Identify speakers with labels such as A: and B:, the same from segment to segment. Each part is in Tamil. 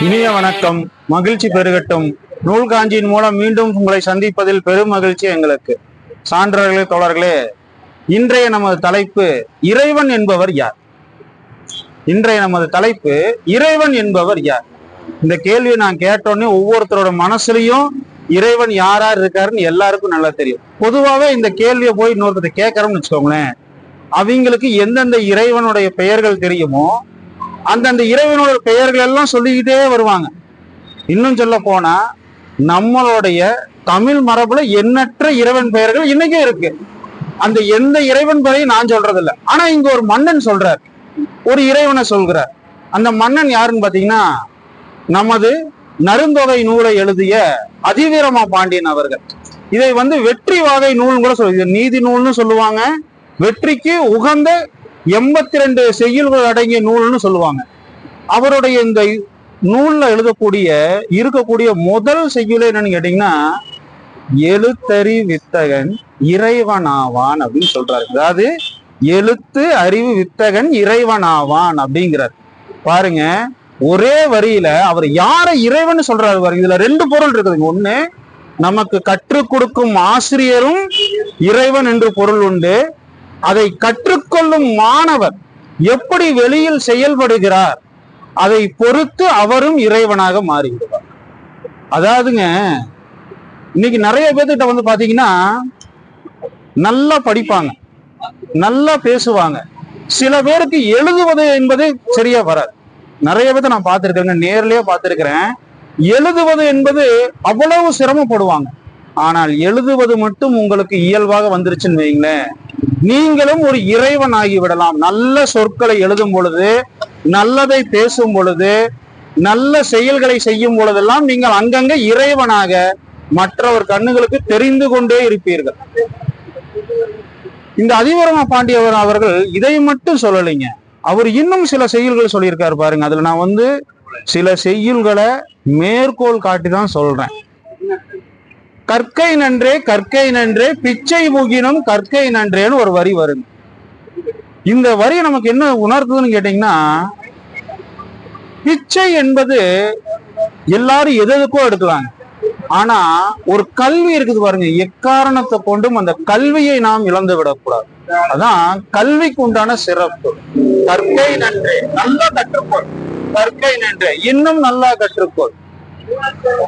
A: இனிய வணக்கம். மகிழ்ச்சி பெருகட்டும். நூல் காஞ்சியின் மூலம் மீண்டும் உங்களை சந்திப்பதில் பெரும் மகிழ்ச்சி எங்களுக்கு. சான்றர்களே தோழர்களே இன்றைய நமது தலைப்பு இறைவன் என்பவர் யார்? இன்றைய நமது தலைப்பு இறைவன் என்பவர் யார்? இந்த கேள்வியை நான் கேட்டோன்னே ஒவ்வொருத்தரோட மனசுலயும் இறைவன் யாரா இருக்காருன்னு எல்லாருக்கும் நல்லா தெரியும். பொதுவாகவே இந்த கேள்வியை போய் இன்னொருத்தர் கேட்கறோம்னு வச்சுக்கோங்களேன். அவங்களுக்கு எந்தெந்த இறைவனுடைய பெயர்கள் தெரியுமோ அந்தந்த இறைவனோட பெயர்கள் எல்லாம் சொல்லிக்கிட்டே வருவாங்க. இன்னும் சொல்ல போனா நம்மளுடைய தமிழ் மரபுல எண்ணற்ற இறைவன் பெயர்கள் இன்னைக்கும் இருக்கு. அந்த எந்த இறைவன் பெயரையும் நான் சொல்றது இல்லை ஆனா இங்க ஒரு மன்னன் சொல்றார். ஒரு இறைவனை சொல்கிறார். அந்த மன்னன் யாருன்னு பாத்தீங்கன்னா நமது நருந்தொகை நூலை எழுதிய அதிவீரமா பாண்டியன் அவர்கள். இதை வந்து வெற்றி வாகை நூல்னு கூட சொல்லுது நீதி நூல்னு சொல்லுவாங்க. வெற்றிக்கு உகந்த எண்பத்தி ரெண்டு செய்யுள்கள் அடங்கிய நூல்னு சொல்லுவாங்க. அவருடைய இந்த நூல்ல எழுதக்கூடிய இருக்கக்கூடிய முதல் செய்யுள் என்னன்னு கேட்டீங்கன்னா எழுத்தறி வித்தகன் இறைவனாவான் அப்படின்னு சொல்றாரு. அதாவது எழுத்து அறிவு வித்தகன் இறைவனாவான் அப்படிங்கிறார். பாருங்க ஒரே வரியில அவர் யாரை இறைவன் சொல்றாரு பாருங்க. இதுல ரெண்டு பொருள் இருக்குதுங்க. ஒண்ணு நமக்கு கற்றுக் கொடுக்கும் ஆசிரியரும் இறைவன் என்று பொருள் உண்டு. அதை கற்றுக்கொள்ளும் மாணவர் எப்படி வெளியில் செயல்படுகிறார் அதை பொறுத்து அவரும் இறைவனாக மாறிவிடுவார். அதாவதுங்க இன்னைக்கு நிறைய பேர்த்திட்ட வந்து பாத்தீங்கன்னா நல்லா படிப்பாங்க நல்லா பேசுவாங்க. சில பேருக்கு எழுதுவது என்பது சரியா வராது. நிறைய பேர்த்த நான் பார்த்திருக்கேங்க நேர்லயே பார்த்திருக்கிறேன். எழுதுவது என்பது அவ்வளவு சிரமப்படுவாங்க. ஆனால் எழுதுவது மட்டும் உங்களுக்கு இயல்பாக வந்துருச்சுன்னு வைங்களேன் நீங்களும் ஒரு இறைவன் ஆகி விடலாம் நல்ல சொற்களை எழுதும் பொழுது நல்லதை பேசும் பொழுது நல்ல செயல்களை செய்யும் பொழுதெல்லாம் நீங்கள் அங்கங்க இறைவனாக மற்றவர் கண்ணுகளுக்கு தெரிந்து கொண்டே இருப்பீர்கள். இந்த அதிவரம பாண்டியவர் அவர்கள் இதை மட்டும் சொல்லலைங்க. அவர் இன்னும் சில செயல்கள் சொல்லியிருக்காரு பாருங்க. அதுல நான் வந்து சில செய்யுள்களை மேற்கோள் காட்டி தான் சொல்றேன். கற்கை நன்றே கற்கை நன்றே பிச்சை முகினும் கற்கை நன்றேன்னு ஒரு வரி வருங்க இந்த வரி நமக்கு என்ன உணர்த்துதுன்னு கேட்டீங்கன்னா பிச்சை என்பது எல்லாரும் எது எதுக்கோ எடுக்கலாங்க. ஆனா ஒரு கல்வி இருக்குது பாருங்க எக்காரணத்தை கொண்டும் அந்த கல்வியை நாம் இழந்து விடக்கூடாது. அதான் கல்விக்கு உண்டான சிறப்பு. கற்கை நன்றே நல்லா கற்றுக்கொள். கற்கை நன்றே இன்னும் நல்லா கற்றுக்கொள்.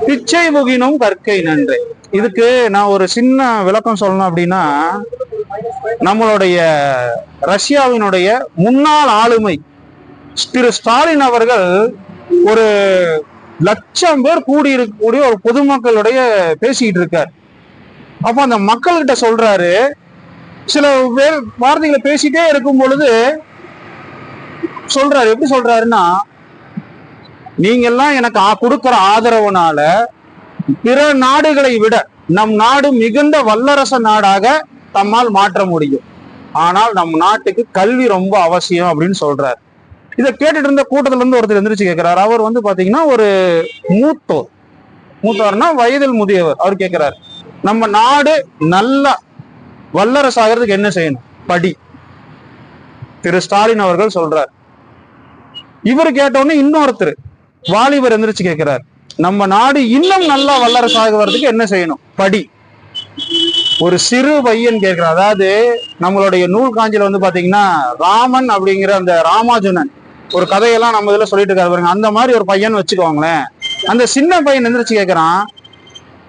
A: பிச்சை முகினும் கற்கை நன்றே. இதுக்கு நான் ஒரு சின்ன விளக்கம் சொல்லணும் அப்படின்னா நம்மளுடைய ரஷ்யாவினுடைய முன்னாள் ஆளுமை திரு ஸ்டாலின் அவர்கள் ஒரு லட்சம் பேர் கூடி இருக்கக்கூடிய ஒரு பொதுமக்களுடைய பேசிக்கிட்டு இருக்கார். அப்ப அந்த மக்கள்கிட்ட சொல்றாரு சில பேர் வார்த்தைகளை பேசிட்டே இருக்கும் பொழுது சொல்றாரு. எப்படி சொல்றாருன்னா நீங்கெல்லாம் எனக்கு கொடுக்கிற ஆதரவுனால பிற நாடுகளை விட நம் நாடு மிகுந்த வல்லரச நாடாக தம்மால் மாற்ற முடியும். ஆனால் நம் நாட்டுக்கு கல்வி ரொம்ப அவசியம் அப்படின்னு சொல்றாரு. இதை கேட்டுட்டு இருந்த கூட்டத்துல இருந்து ஒருத்தர் எந்திரிச்சு கேட்கிறார் அவர் வந்து பாத்தீங்கன்னா ஒரு மூத்தோர். மூத்தோர்னா வயதில் முதியவர். அவர் கேட்கிறார் நம்ம நாடு நல்லா வல்லரசு ஆகிறதுக்கு என்ன செய்யணும்? படி. திரு ஸ்டாலின் அவர்கள் சொல்றார். இவர் கேட்டோன்னே இன்னொருத்தர் வாலிபர் எந்திரிச்சு கேட்கிறார் நம்ம நாடு இன்னும் நல்லா வல்லரசாக வர்றதுக்கு என்ன செய்யணும்? படி. ஒரு சிறு பையன் கேட்கிறார் அதாவது நம்மளுடைய நூல் காஞ்சில வந்து பாத்தீங்கன்னா ராமன் அப்படிங்கிற அந்த ராமாஜுனன் ஒரு கதையெல்லாம் நம்ம இதுல சொல்லிட்டு இருக்காரு பாருங்க. அந்த மாதிரி ஒரு பையன் வச்சுக்கோங்களேன். அந்த சின்ன பையன் எந்திரிச்சு கேட்கிறான்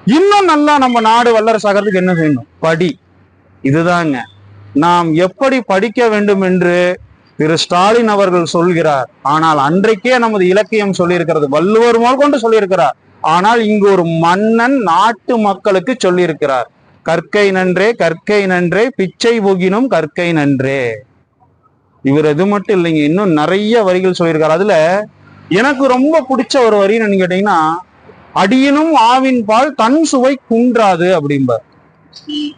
A: இன்னும் நல்லா நம்ம நாடு வல்லரசு ஆகிறதுக்கு என்ன செய்யணும்? படி. இதுதாங்க. நாம் எப்படி படிக்க வேண்டும் என்று திரு ஸ்டாலின் அவர்கள் சொல்கிறார் ஆனால் அன்றைக்கே நமது இலக்கியம் சொல்லியிருக்கிறது வள்ளுவர் முதல் கொண்டு சொல்லியிருக்கிறார். ஆனால் இங்கு ஒரு மன்னன் நாட்டு மக்களுக்கு சொல்லியிருக்கிறார் கற்கை நன்றே கற்கை நன்றே பிச்சை புகினும் கற்கை நன்றே. இவர் எது மட்டும் இல்லைங்க இன்னும் நிறைய வரிகள் சொல்லியிருக்காரு. அதுல எனக்கு ரொம்ப பிடிச்ச ஒரு வரின்னு கேட்டீங்கன்னா அடியினும் ஆவின் பால் தன் சுவை குன்றாது அப்படிம்பார்.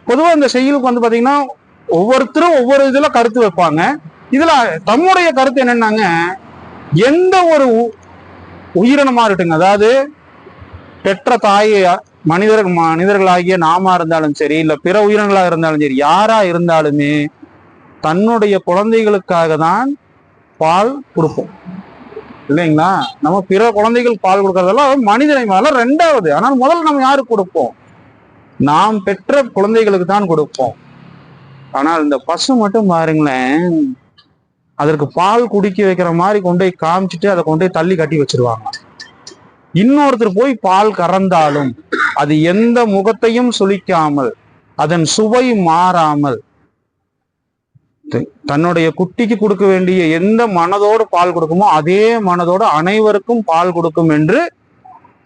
A: பொதுவா இந்த செய்யுளுக்கு வந்து பாத்தீங்கன்னா ஒவ்வொருத்தரும் ஒவ்வொரு இதுல கருத்து வைப்பாங்க. இதுல தம்முடைய கருத்து என்னன்னாங்க எந்த ஒரு உ- உயிரினமா இருக்கட்டுங்க அதாவது பெற்ற தாயை மனிதர் மனிதர்களாகிய நாமா இருந்தாலும் சரி இல்ல பிற உயிரினங்களா இருந்தாலும் சரி யாரா இருந்தாலுமே தன்னுடைய குழந்தைகளுக்காக தான் பால் கொடுப்போம். இல்லைங்களா? நம்ம பிற குழந்தைகள் பால் கொடுக்கறதெல்லாம் மனிதனை மேல ரெண்டாவது. ஆனால் முதல்ல நம்ம யாருக்கு கொடுப்போம்? நாம் பெற்ற குழந்தைகளுக்கு தான் கொடுப்போம். ஆனால் இந்த பசு மட்டும் பாருங்களேன் அதற்கு பால் குடிக்க வைக்கிற மாதிரி கொண்டு போய் காமிச்சிட்டு அதை கொண்டு போய் தள்ளி கட்டி வச்சிருவாங்க. இன்னொருத்தர் போய் பால் கறந்தாலும் அது எந்த முகத்தையும் சுழிக்காமல் அதன் சுவை மாறாமல் தன்னுடைய குட்டிக்கு கொடுக்க வேண்டிய எந்த மனதோடு பால் கொடுக்குமோ அதே மனதோடு அனைவருக்கும் பால் கொடுக்கும் என்று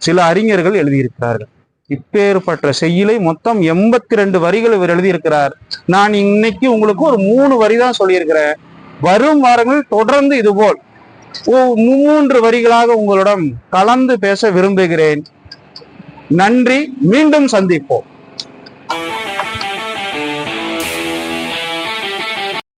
A: சில அறிஞர்கள் எழுதியிருக்கிறார்கள். இப்பேற்பட்ட செய்யலை மொத்தம் எண்பத்தி ரெண்டு வரிகள் இவர் எழுதியிருக்கிறார். நான் இன்னைக்கு உங்களுக்கு ஒரு மூணு வரி தான் சொல்லியிருக்கிறேன். வரும் வாரங்களில் தொடர்ந்து இதுபோல் ஓ- மூன்று வரிகளாக உங்களிடம் கலந்து பேச விரும்புகிறேன். நன்றி. மீண்டும் சந்திப்போம்.